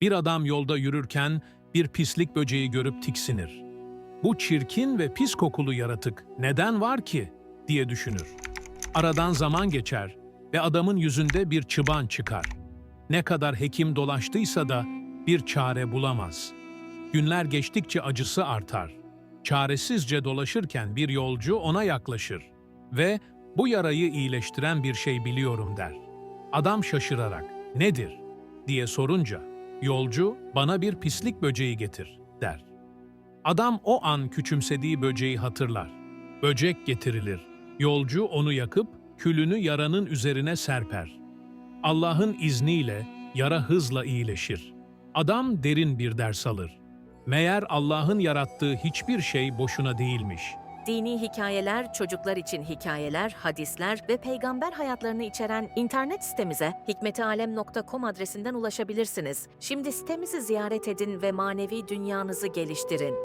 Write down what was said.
Bir adam yolda yürürken bir pislik böceği görüp tiksinir. Bu çirkin ve pis kokulu yaratık neden var ki diye düşünür. Aradan zaman geçer ve adamın yüzünde bir çıban çıkar. Ne kadar hekim dolaştıysa da bir çare bulamaz. Günler geçtikçe acısı artar. Çaresizce dolaşırken bir yolcu ona yaklaşır ve bu yarayı iyileştiren bir şey biliyorum der. Adam şaşırarak nedir diye sorunca yolcu bana bir pislik böceği getir der. Adam o an küçümsediği böceği hatırlar. Böcek getirilir. Yolcu onu yakıp külünü yaranın üzerine serper. Allah'ın izniyle yara hızla iyileşir. Adam derin bir ders alır. Meğer Allah'ın yarattığı hiçbir şey boşuna değilmiş. Dini hikayeler, çocuklar için hikayeler, hadisler ve peygamber hayatlarını içeren internet sitemize hikmetialem.com adresinden ulaşabilirsiniz. Şimdi sitemizi ziyaret edin ve manevi dünyanızı geliştirin.